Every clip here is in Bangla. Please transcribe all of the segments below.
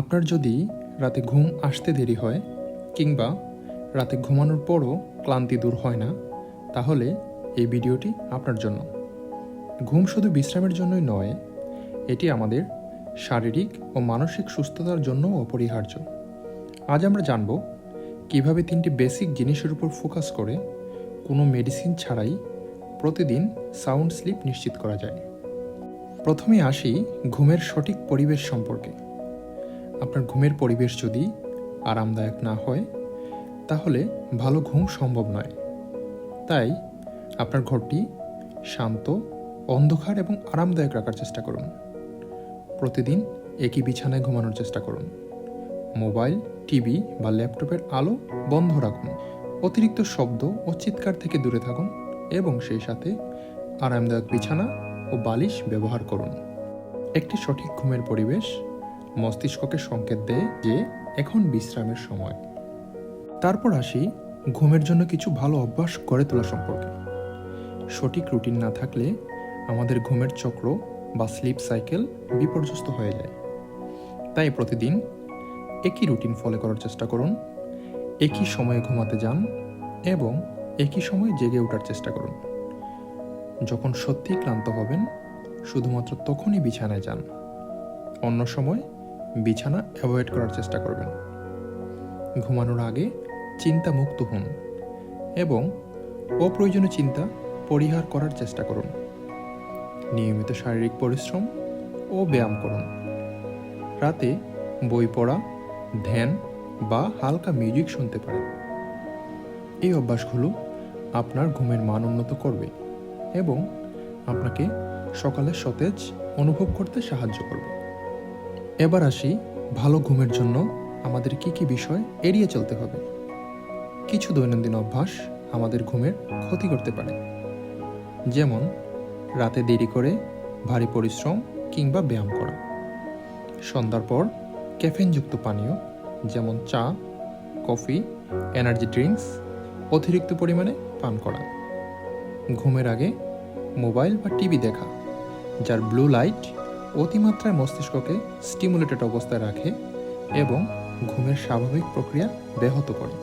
আপনার যদি রাতে ঘুম আসতে দেরি হয় কিংবা রাতে ঘুমানোর পরও ক্লান্তি দূর হয় না, তাহলে এই ভিডিওটি আপনার জন্য। ঘুম শুধু বিশ্রামের জন্যই নয়, এটি আমাদের শারীরিক ও মানসিক সুস্থতার জন্য অপরিহার্য। আজ আমরা জানব কীভাবে তিনটি বেসিক জিনিসের উপর ফোকাস করে কোনো মেডিসিন ছাড়াই প্রতিদিন সাউন্ড স্লিপ নিশ্চিত করা যায়। প্রথমে আসি ঘুমের সঠিক পরিবেশ সম্পর্কে। আপনার ঘুমের পরিবেশ যদি আরামদায়ক না হয়, তাহলে ভালো ঘুম সম্ভব নয়। তাই আপনার ঘরটি শান্ত, অন্ধকার এবং আরামদায়ক রাখার চেষ্টা করুন। প্রতিদিন একই বিছানায় ঘুমানোর চেষ্টা করুন। মোবাইল, টিভি বা ল্যাপটপের আলো বন্ধ রাখুন। অতিরিক্ত শব্দ ও চিৎকার থেকে দূরে থাকুন এবং সেই সাথে আরামদায়ক বিছানা ও বালিশ ব্যবহার করুন। একটি সঠিক ঘুমের পরিবেশ মস্তিষ্ককে সংকেত দেয় যে এখন বিশ্রামের সময়। তারপর আসি ঘুমের জন্য কিছু ভালো অভ্যাস গড়ে তোলা সম্পর্কে। সঠিক রুটিন না থাকলে আমাদের ঘুমের চক্র বা স্লিপ সাইকেল বিপর্যস্ত হয়ে যায়। তাই প্রতিদিন একই রুটিন ফলো করার চেষ্টা করুন, একই সময়ে ঘুমাতে যান এবং একই সময়ে জেগে ওঠার চেষ্টা করুন। যখন সত্যিই ক্লান্ত হবেন, শুধুমাত্র তখনই বিছানায় যান। অন্য সময় বিছানা অ্যাভয়েড করার চেষ্টা করবেন। ঘুমানোর আগে চিন্তা মুক্ত হন এবং অপ্রয়োজনীয় চিন্তা পরিহার করার চেষ্টা করুন। নিয়মিত শারীরিক পরিশ্রম ও ব্যায়াম করুন। রাতে বই পড়া, ধ্যান বা হালকা মিউজিক শুনতে পারেন। এই অভ্যাসগুলো আপনার ঘুমের মান উন্নত করবে এবং আপনাকে সকালে সতেজ অনুভব করতে সাহায্য করবে। এবার আসি ভালো ঘুমের জন্য আমাদের কি কি বিষয় এড়িয়ে চলতে হবে। কিছু দৈনন্দিন অভ্যাস আমাদের ঘুমের ক্ষতি করতে পারে। যেমন, রাতে দেরি করে ভারী পরিশ্রম কিংবা ব্যায়াম করা। সন্ধ্যার পর ক্যাফেনযুক্ত পানীয়, যেমন চা, কফি, এনার্জি ড্রিঙ্কস, অতিরিক্ত পরিমাণে পান করা। ঘুমের আগে মোবাইল বা টিভি দেখা, যার ব্লু লাইট অতিমাত্রায় মস্তিষ্ককে স্টিমুলেটেড অবস্থায় রাখে এবং ঘুমের স্বাভাবিক প্রক্রিয়া ব্যাহত করে।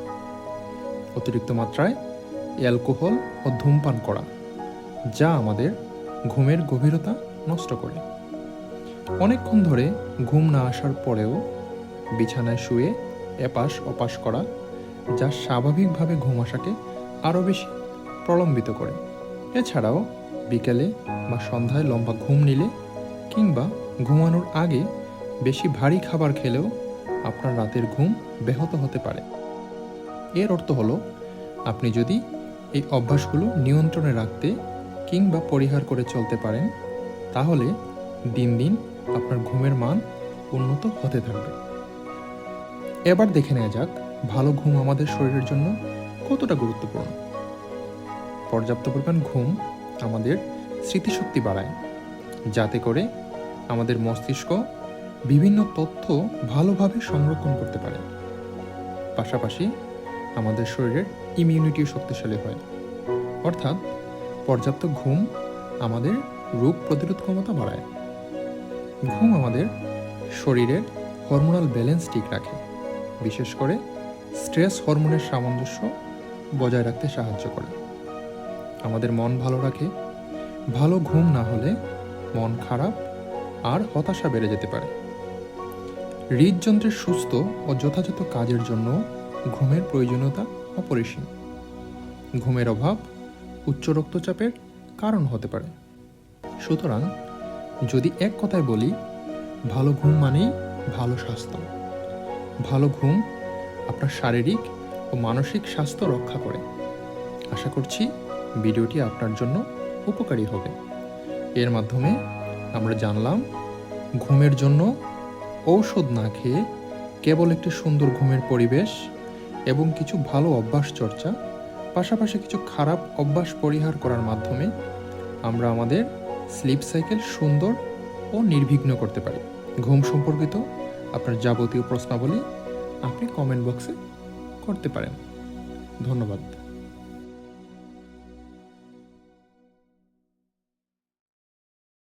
অতিরিক্ত মাত্রায় অ্যালকোহল ও ধূমপান করা, যা আমাদের ঘুমের গভীরতা নষ্ট করে। অনেকক্ষণ ধরে ঘুম না আসার পরেও বিছানায় শুয়ে এপাশ ওপাশ করা, যা স্বাভাবিকভাবে ঘুম আসাকে আরও বেশি প্রলম্বিত করে। এছাড়াও বিকেলে বা সন্ধ্যায় লম্বা ঘুম নিলে কিংবা ঘুমানোর আগে বেশি ভারী খাবার খেলেও আপনার রাতের ঘুম ব্যাহত হতে পারে। এর অর্থ হলো, আপনি যদি এই অভ্যাসগুলো নিয়ন্ত্রণে রাখতে কিংবা পরিহার করে চলতে পারেন, তাহলে দিন দিন আপনার ঘুমের মান উন্নত হতে থাকবে। এবার দেখে নেওয়া যাক, ভালো ঘুম আমাদের শরীরের জন্য কতটা গুরুত্বপূর্ণ। পর্যাপ্ত পরিমাণ ঘুম আমাদের স্মৃতিশক্তি বাড়ায়, যাতে করে আমাদের মস্তিষ্ক বিভিন্ন তথ্য ভালোভাবে সংরক্ষণ করতে পারে। পাশাপাশি আমাদের শরীরের ইমিউনিটিও শক্তিশালী হয়। অর্থাৎ পর্যাপ্ত ঘুম আমাদের রোগ প্রতিরোধ ক্ষমতা বাড়ায়। ঘুম আমাদের শরীরের হরমোনাল ব্যালেন্স ঠিক রাখে। বিশেষ করে স্ট্রেস হরমোনের সামঞ্জস্য বজায় রাখতে সাহায্য করে। আমাদের মন ভালো রাখে। ভালো ঘুম না হলে মন খারাপ আর হতাশা বেড়ে যেতে পারে। হৃদযন্ত্রের সুস্থ ও যথাযথ কাজের জন্য ঘুমের প্রয়োজনীয়তা অপরিসীম। ঘুমের অভাব উচ্চ রক্তচাপের কারণ হতে পারে। সুতরাং যদি এক কথায় বলি, ভালো ঘুম মানেই ভালো স্বাস্থ্য। ভালো ঘুম আপনার শারীরিক ও মানসিক স্বাস্থ্য রক্ষা করে। আশা করছি ভিডিওটি আপনার জন্য উপকারী হবে। এর মাধ্যমে আমরা জানলাম, ঘুমের জন্য ঔষধ না খেয়ে কেবল একটি সুন্দর ঘুমের পরিবেশ এবং কিছু ভালো অভ্যাস চর্চা, পাশাপাশি কিছু খারাপ অভ্যাস পরিহার করার মাধ্যমে আমরা আমাদের স্লিপ সাইকেল সুন্দর ও নির্বিঘ্ন করতে পারি। ঘুম সম্পর্কিত আপনার যাবতীয় প্রশ্নাবলী আপনি কমেন্ট বক্সে করতে পারেন। ধন্যবাদ।